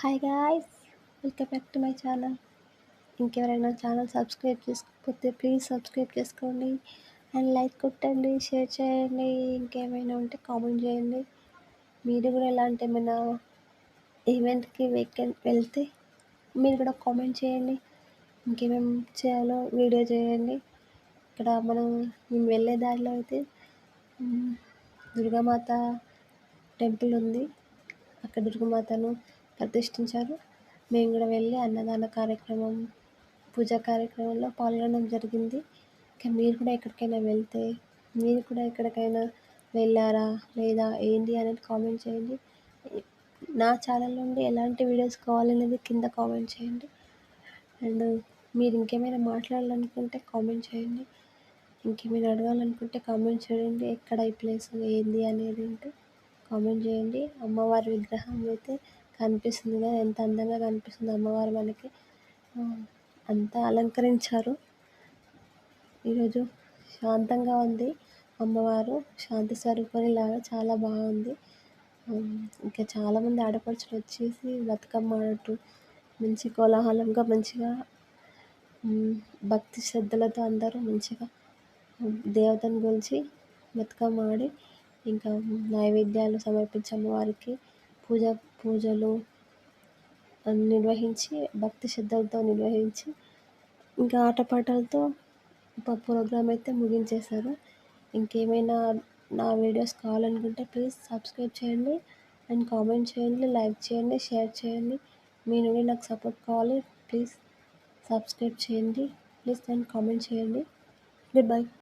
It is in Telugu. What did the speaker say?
Hi guys welcome back to my channel ఇంకెవరైనా ఛానల్ సబ్స్క్రైబ్ చేసుకోకపోతే ప్లీజ్ సబ్స్క్రైబ్ చేసుకోండి. అండ్ లైక్ కొట్టండి షేర్ చేయండి. ఇంకేమైనా ఉంటే కామెంట్ చేయండి. మీరు కూడా ఇలాంటి ఏమైనా ఈవెంట్కి వీకెండ్ వెళ్తే మీరు కూడా కామెంట్ చేయండి. ఇంకేమేమి చేయాలో వీడియో చేయండి. ఇక్కడ మనం మేము వెళ్ళే దారిలో అయితే దుర్గామాత టెంపుల్ ఉంది. అక్కడ దుర్గామాతను ప్రతిష్ఠించారు. మేము కూడా వెళ్ళి అన్నదాన కార్యక్రమం పూజా కార్యక్రమంలో పాల్గొనడం జరిగింది. ఇంకా మీరు కూడా ఎక్కడికైనా వెళ్తే మీరు కూడా ఎక్కడికైనా వెళ్ళారా లేదా ఏంటి అనేది కామెంట్ చేయండి. నా ఛానల్ నుండి ఎలాంటి వీడియోస్ కావాలనేది కింద కామెంట్ చేయండి. అండ్ మీరు ఇంకేమైనా మాట్లాడాలనుకుంటే కామెంట్ చేయండి. ఇంకేమైనా అడగాలనుకుంటే కామెంట్ చేయండి. ఎక్కడ ఈ ప్లేస్ ఏంది అనేది ఉంటే కామెంట్ చేయండి. అమ్మవారి విగ్రహం అయితే కనిపిస్తుంది కదా ఎంత అందంగా కనిపిస్తుంది అమ్మవారు మనకి. అంతా అలంకరించారు. ఈరోజు శాంతంగా ఉంది అమ్మవారు. శాంతి స్వరూపనిలాగా చాలా బాగుంది. ఇంకా చాలామంది ఆడపడుచులు వచ్చేసి బతుకమ్మ ఆడటం మంచి కోలాహలంగా మంచిగా భక్తి శ్రద్ధలతో అందరూ మంచిగా దేవతను గురించి బతుకమ్మ ఆడి ఇంకా నైవేద్యాలు సమర్పించి అమ్మవారికి పూజ పూజలు నిర్వహించి భక్తి శ్రద్ధలతో నిర్వహించి ఇంకా ఆటపాటలతో ప్రోగ్రామ్ అయితే ముగించేశారు. ఇంకేమైనా నా వీడియోస్ కావాలనుకుంటే ప్లీజ్ సబ్స్క్రైబ్ చేయండి అండ్ కామెంట్ చేయండి లైక్ చేయండి షేర్ చేయండి. మీ నుండి నాకు సపోర్ట్ కావాలి ప్లీజ్ సబ్స్క్రైబ్ చేయండి ప్లీజ్ అండ్ కామెంట్ చేయండి. Good bye.